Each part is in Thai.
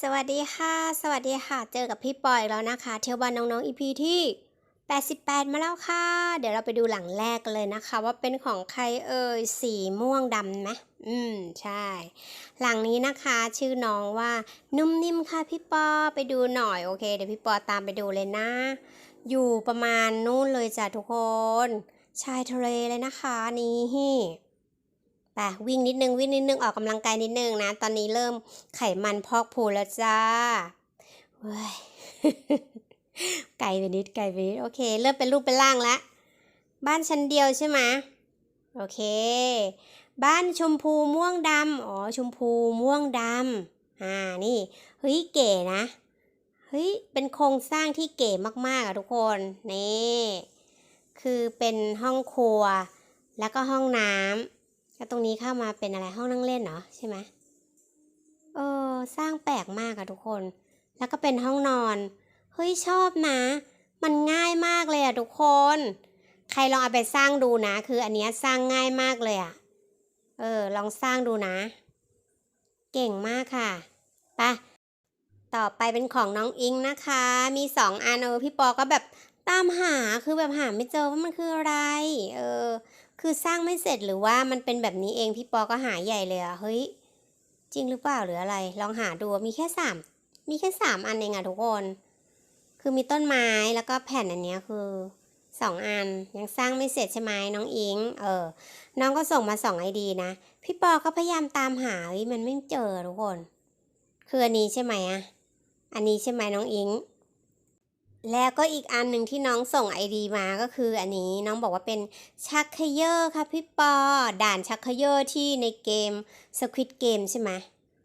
สวัสดีค่ะ สวัสดีค่ะ เจอกับพี่ปอยแล้วนะคะ เที่ยวบ้านน้องๆ EP ที่ 88 มาแล้วค่ะ เดี๋ยวเราไปดูหลังแรกกันเลยนะคะ ว่าเป็นของใครเอ่ย สีม่วงดำนะอืม ใช่ หลังนี้นะคะ ชื่อน้องว่านุ่มนิ่มค่ะพี่ปอไปดูหน่อยโอเค เดี๋ยวพี่ปอตามไปดูเลยนะ อยู่ประมาณนู่นเลยจ้ะทุกคน ชายทะเลเลยนะคะนี่ ไปวิ่งนิดนึงวิ่งนิดนึงออกกำลังกายนิดนึงนะ ตอนนี้เริ่มไขมันพอกพูแล้วจ้าเว้ยไกลไปนิดไกลไปนิดโอเค เริ่มเป็นรูปเป็นร่างแล้วบ้านชั้นเดียวใช่ไหมโอเค บ้านชมพูม่วงดำอ๋อชมพูม่วงดำอ่านี่เฮ้ยเก๋นะเฮ้ยเป็นโครงสร้างที่เก๋มากๆอะทุกคนนี่คือเป็นห้องครัว แล้วก็ห้องน้ำ แล้วตรงนี้เข้ามาเป็นอะไรห้องนั่งเล่นเหรอใช่ไหมเออสร้างแปลกมากอะทุกคน แล้วก็เป็นห้องนอน เฮ้ยชอบนะ มันง่ายมากเลยอะทุกคน ใครลองเอาไปสร้างดูนะ คืออันเนี้ยสร้างง่ายมากเลยอะเออ ลองสร้างดูนะ เก่งมากค่ะไปต่อไปเป็นของน้องอิงนะคะ มีสองอันเออพี่ปอก็แบบตามหาคือแบบหาไม่เจอว่ามันคืออะไร เออ คือสร้างไม่เสร็จหรือว่ามันเป็นแบบนี้เองพี่ปอก็หาใหญ่เลยอะเฮ้ย จริงหรือเปล่าหรืออะไร ลองหาดูมีแค่สามมีแค่สามอันเองอะทุกคน คือมีต้นไม้แล้วก็แผ่นอันเนี้ยคือสองอันยังสร้างไม่เสร็จใช่ไหมน้องอิง เออ น้องก็ส่งมาสองไอดีนะ พี่ปอก็พยายามตามหาเฮ้ยมันไม่เจอทุกคน คืออันนี้ใช่ไหมอะอันนี้ใช่ไหมน้องอิง แล้วก็อีกอันหนึ่งที่น้องส่งไอดีมาก็คืออันนี้น้องบอกว่าเป็นชักเขยอร์ค่ะพี่ปอ ด่านชักเขยอร์ที่ในเกม Squid Game ใช่ไหม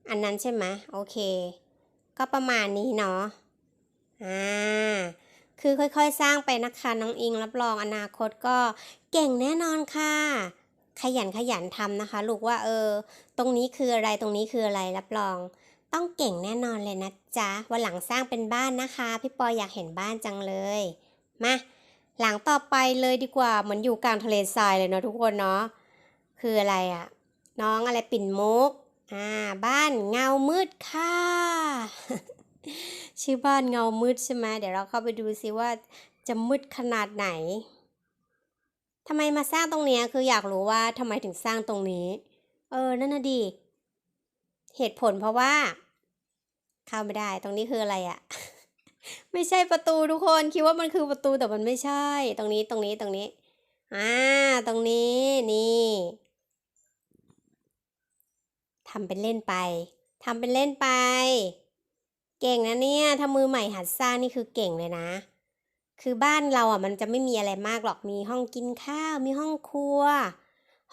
อันนั้นใช่ไหมโอเค ก็ประมาณนี้เนาะอ่าคือค่อยๆ สร้างไปนะคะน้องอิงรับรองอนาคตก็เก่งแน่นอนค่ะ ขยันขยันทำนะคะ ลูกว่าเออ ตรงนี้คืออะไรตรงนี้คืออะไรรับรอง ต้องเก่งแน่นอนเลยนะจ๊ะวันหลังสร้างเป็นบ้านนะคะ พี่ปออยากเห็นบ้านจังเลย มา หลังต่อไปเลยดีกว่าเหมือนอยู่กลางทะเลทรายเลยเนาะทุกคนเนาะคืออะไรอะน้องอะไรปิ่นมุกอ่าบ้านเงามืดค่ะชื่อบ้านเงามืดใช่ไหมเดี๋ยวเราเข้าไปดูซิว่าจะมืดขนาดไหนทำไมมาสร้างตรงนี้คืออยากรู้ว่าทำไมถึงสร้างตรงนี้ เออนั่นน่ะดี เหตุผลเพราะว่า เข้าไม่ได้ ตรงนี้คืออะไรอะไม่ใช่ประตูทุกคนคิดว่ามันคือประตูแต่มันไม่ใช่ ตรงนี้ตรงนี้ตรงนี้อ่าตรงนี้นี่ทำเป็นเล่นไปทำเป็นเล่นไป เก่งนะเนี่ยถ้ามือใหม่หัดสร้างนี่คือเก่งเลยนะ คือบ้านเราอะมันจะไม่มีอะไรมากหรอกมีห้องกินข้าว มีห้องครัว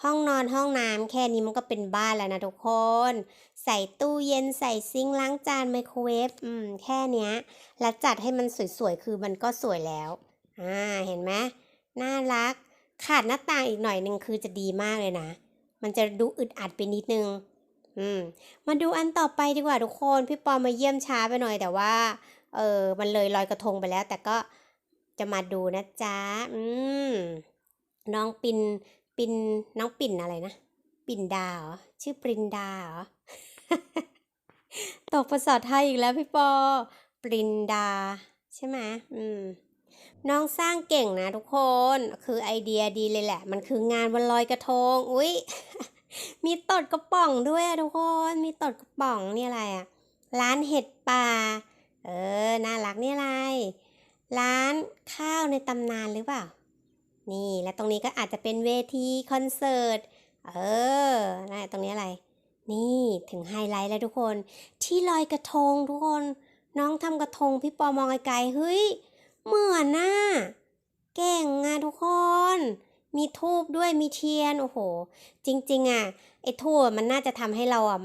ห้องนอนห้องน้ำแค่นี้มันก็เป็นบ้านแล้วนะทุกคน ใส่ตู้เย็นใส่ซิงค์ล้างจานไมโครเวฟอืมแค่เนี้ย แล้วจัดให้มันสวยๆ คือมันก็สวยแล้วอ่าเห็นไหมน่ารัก ขาดหน้าต่างอีกหน่อยหนึ่งคือจะดีมากเลยนะ มันจะดูอึดอัดไปนิดนึงอืมมาดูอันต่อไปดีกว่าทุกคนพี่ปอมาเยี่ยมช้าไปหน่อยแต่ว่าเออมันเลยลอยกระทงไปแล้ว แต่ก็จะมาดูนะจ๊ะอืมน้องปิน ปินน้องปิ่นอะไรนะ ปิ่นดาเหรอชื่อปรินดาเหรอตกภาษาไทยอีกแล้วพี่ปอ ปรินดา ใช่ไหมอืมน้องสร้างเก่งนะทุกคน คือไอเดียดีเลยแหละ มันคืองานวันลอยกระทง อุ๊ยมีตดกระป๋องด้วยทุกคน มีตดกระป๋องนี่อะไรอะร้านเห็ดป่า เออ น่ารักนี่อะไร ร้านข้าวในตำนานหรือเปล่า นี่และตรงนี้ก็อาจจะเป็นเวทีคอนเสิร์ต เออนะตรงนี้อะไร นี่ถึงไฮไลท์แล้วทุกคน ที่ลอยกระทงทุกคน น้องทำกระทงพี่ปอมองไกลๆ เฮ้ย เหมือนน่ะเก่งอะทุกคน มีทูบด้วยมีเทียน โอ้โห จริง ๆ อะไอ้ทูบมันน่าจะทำให้เราอะ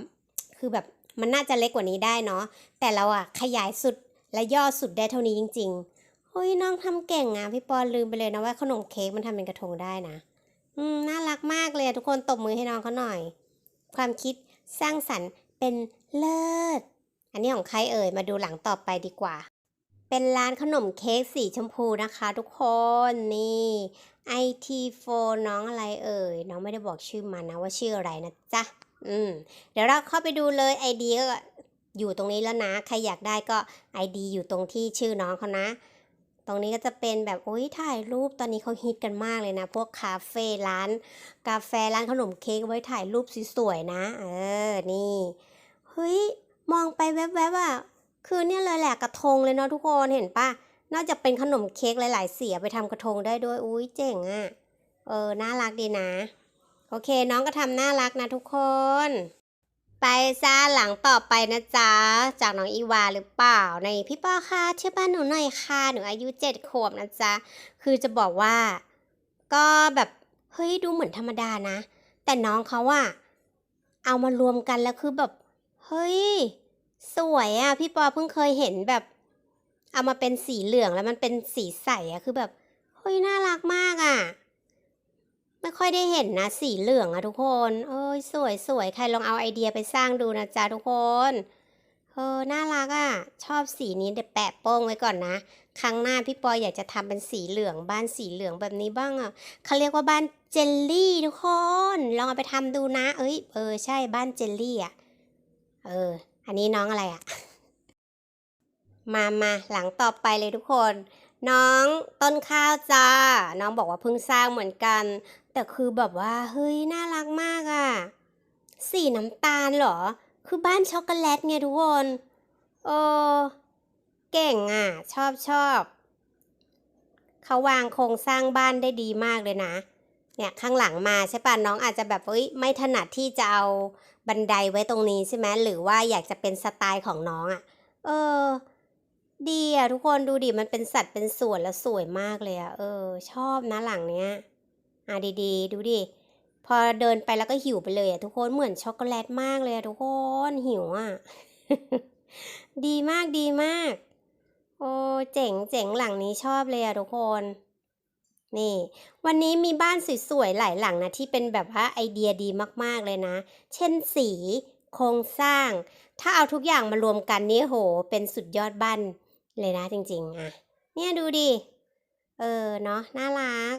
คือแบบมันน่าจะเล็กกว่านี้ได้เนาะ แต่เราอะขยายสุดและย่อสุดได้เท่านี้จริง ๆ เฮ้ยน้องทำเก่งอะ พี่ปอลืมไปเลยนะว่าขนมเค้กมันทำเป็นกระทงได้นะ อืม น่ารักมากเลยทุกคนตบมือให้น้องเขาหน่อย ความคิดสร้างสรรค์เป็นเลิศ อันนี้ของใครเอ่ย มาดูหลังต่อไปดีกว่า เป็นร้านขนมเค้กสีชมพูนะคะทุกคนนี่ IT4 น้องอะไรเอ่ย น้องไม่ได้บอกชื่อมันนะว่าชื่ออะไรนะจ๊ะ อืม เดี๋ยวเราเข้าไปดูเลยไอเดียก็อยู่ตรงนี้แล้วนะ ใครอยากได้ก็ ID อยู่ตรงที่ชื่อน้องเขานะ ตรงนี้ก็จะเป็นแบบโอ้ยถ่ายรูปตอนนี้เขาฮิตกันมากเลยนะ พวกคาเฟ่ร้าน กาแฟร้านขนมเค้กไว้ถ่ายรูปสวยๆนะ เออ นี่เฮ้ยมองไปแวบๆอะคือเนี่ยเลยแหละกระทงเลยเนาะทุกคนเห็นปะนอกจากเป็นขนมเค้กหลายๆ เสียไปทำกระทงได้ด้วยอุ้ยเจ๋งอะเออน่ารักดีนะ โอเคน้องก็ทำน่ารักนะทุกคน ไปซาหลังต่อไปนะจ๊ะ จากน้องอีวาหรือเปล่า ในพี่ปอค่ะเชื่อบ้านหนูหน่อยค่ะ หนูอายุเจ็ดขวบนะจ๊ะ คือจะบอกว่า ก็แบบ เฮ้ยดูเหมือนธรรมดานะ แต่น้องเขาอะเอามารวมกันแล้วคือแบบ เฮ้ย สวยอะพี่ปอเพิ่งเคยเห็นแบบ เอามาเป็นสีเหลืองแล้วมันเป็นสีใสอะคือแบบ เฮ้ยน่ารักมากอะ ไม่ค่อยได้เห็นนะ สีเหลืองอะทุกคน เอ้ยสวยสวยใครลองเอาไอเดียไปสร้างดูนะจ๊ะทุกคนเออน่ารักอะชอบสีนี้เดี๋ยวแปะโป้งไว้ก่อนนะ ครั้งหน้าพี่ปอยอยากจะทำเป็นสีเหลืองบ้านสีเหลืองแบบนี้บ้างอะเขาเรียกว่าบ้านเจลลี่ทุกคน ลองเอาไปทำดูนะ เอ้ยเออใช่บ้านเจลลี่อะเออ อันนี้น้องอะไรอะมามาหลังต่อไปเลยทุกคน น้องต้นข้าวจ้า น้องบอกว่าเพิ่งสร้างเหมือนกัน แต่คือแบบว่าเฮ้ยน่ารักมากอะสีน้ำตาลเหรอ คือบ้านช็อกโกแลตไงทุกคนเออเก่งอะ ชอบชอบ เขาวางโครงสร้างบ้านได้ดีมากเลยนะ เนี่ยข้างหลังมาใช่ป่ะน้องอาจจะแบบเอ้ยไม่ถนัดที่จะเอาบันไดไว้ตรงนี้ใช่ไหมหรือว่าอยากจะเป็นสไตล์ของน้องอะ เออดีอะทุกคนดูดิมันเป็นสัตว์เป็นส่วนแล้วสวยมากเลยอะเออ ชอบนะหลังเนี้ย อะดีๆ ดูดิ พอเดินไปแล้วก็หิวไปเลยอะทุกคนเหมือนช็อกโกแลตมากเลยอะทุกคนหิวอะ ดีมากดีมาก โอ้เจ๋งเจ๋งหลังนี้ชอบเลยอะทุกคนนี่วันนี้มีบ้านสวยๆหลายหลังนะที่เป็นแบบว่าไอเดียดีมากๆเลยนะ เช่นสีโครงสร้าง ถ้าเอาทุกอย่างมารวมกันนี่โห เป็นสุดยอดบ้านเลยนะจริงๆอะเนี่ยดูดิ เออเนาะน่ารัก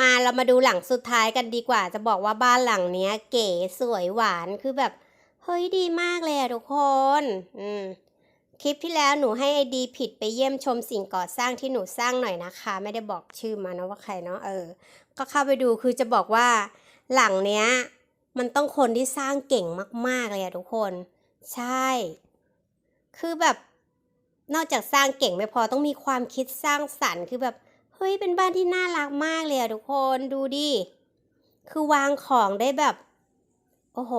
มาเรามาดูหลังสุดท้ายกันดีกว่า จะบอกว่าบ้านหลังเนี้ย เก๋สวยหวานคือแบบ เฮ้ยดีมากเลยทุกคน อืมคลิปที่แล้วหนูให้ไอดีผิดไปเยี่ยมชมสิ่งก่อสร้างที่หนูสร้างหน่อยนะคะ ไม่ได้บอกชื่อมานะว่าใครเนาะเออ ก็เข้าไปดูคือจะบอกว่า หลังเนี้ย มันต้องคนที่สร้างเก่งมากๆเลยอะทุกคน ใช่ คือแบบ นอกจากสร้างเก่งไม่พอต้องมีความคิดสร้างสรรค์คือแบบ เฮ้ยเป็นบ้านที่น่ารักมากเลยอะทุกคนดูดิ คือวางของได้แบบ โอ้โห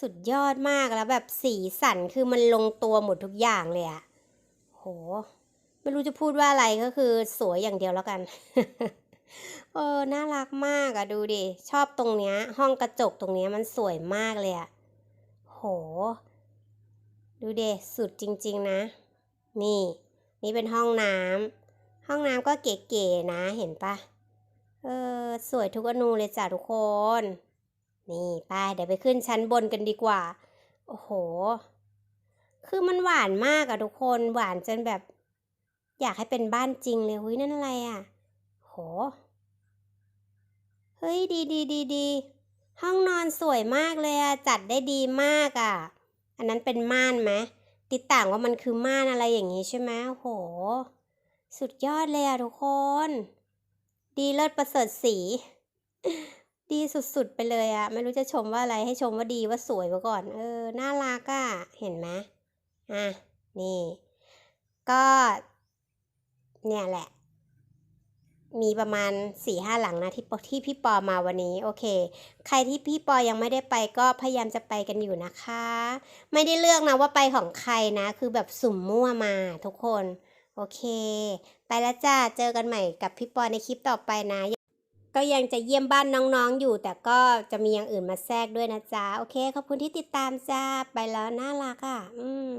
สุดยอดมากแล้วแบบสีสันคือมันลงตัวหมดทุกอย่างเลยอะโห ไม่รู้จะพูดว่าอะไรก็คือสวยอย่างเดียวแล้วกัน เออ น่ารักมากอะดูดิ ชอบตรงเนี้ย ห้องกระจกตรงเนี้ยมันสวยมากเลยอะโห ดูเดสุดจริง ๆนะ นี่ นี่เป็นห้องน้ำ ห้องน้ำก็เก๋ๆนะเห็นปะเออสวยทุกอนูเลยจ้ะทุกคน นี่ไปเดี๋ยวไปขึ้นชั้นบนกันดีกว่า โอ้โห คือมันหวานมากอะทุกคนหวานจนแบบ อยากให้เป็นบ้านจริงเลยเฮ้ยนั่นอะไรอะโห เฮ้ยดีดีดีดีห้องนอนสวยมากเลยอะจัดได้ดีมากอะอันนั้นเป็นม่านไหมติดต่างว่ามันคือม่านอะไรอย่างนี้ใช่ไหมโห สุดยอดเลยอะทุกคน ดีเลิศประเสริฐสี ดีสุดๆไปเลยอะไม่รู้จะชมว่าอะไรให้ชมว่าดีว่าสวยมาก่อน เออ น่ารักอะเห็นไหมอะ นี่ ก็ เนี่ยแหละ มีประมาณสี่ห้าหลังนะที่ที่พี่ปอมาวันนี้ โอเค ใครที่พี่ปอยังไม่ได้ไปก็พยายามจะไปกันอยู่นะคะ ไม่ได้เลือกนะว่าไปของใครนะ คือแบบสุ่มมั่วมาทุกคน โอเค ไปแล้วจ้า เจอกันใหม่กับพี่ปอในคลิปต่อไปนะ ก็ยังจะเยี่ยมบ้านน้องๆอยู่ แต่ก็จะมีอย่างอื่นมาแทรกด้วยนะจ๊ะ โอเค ขอบคุณที่ติดตามจ้า ไปแล้วน่ารักอะ อืม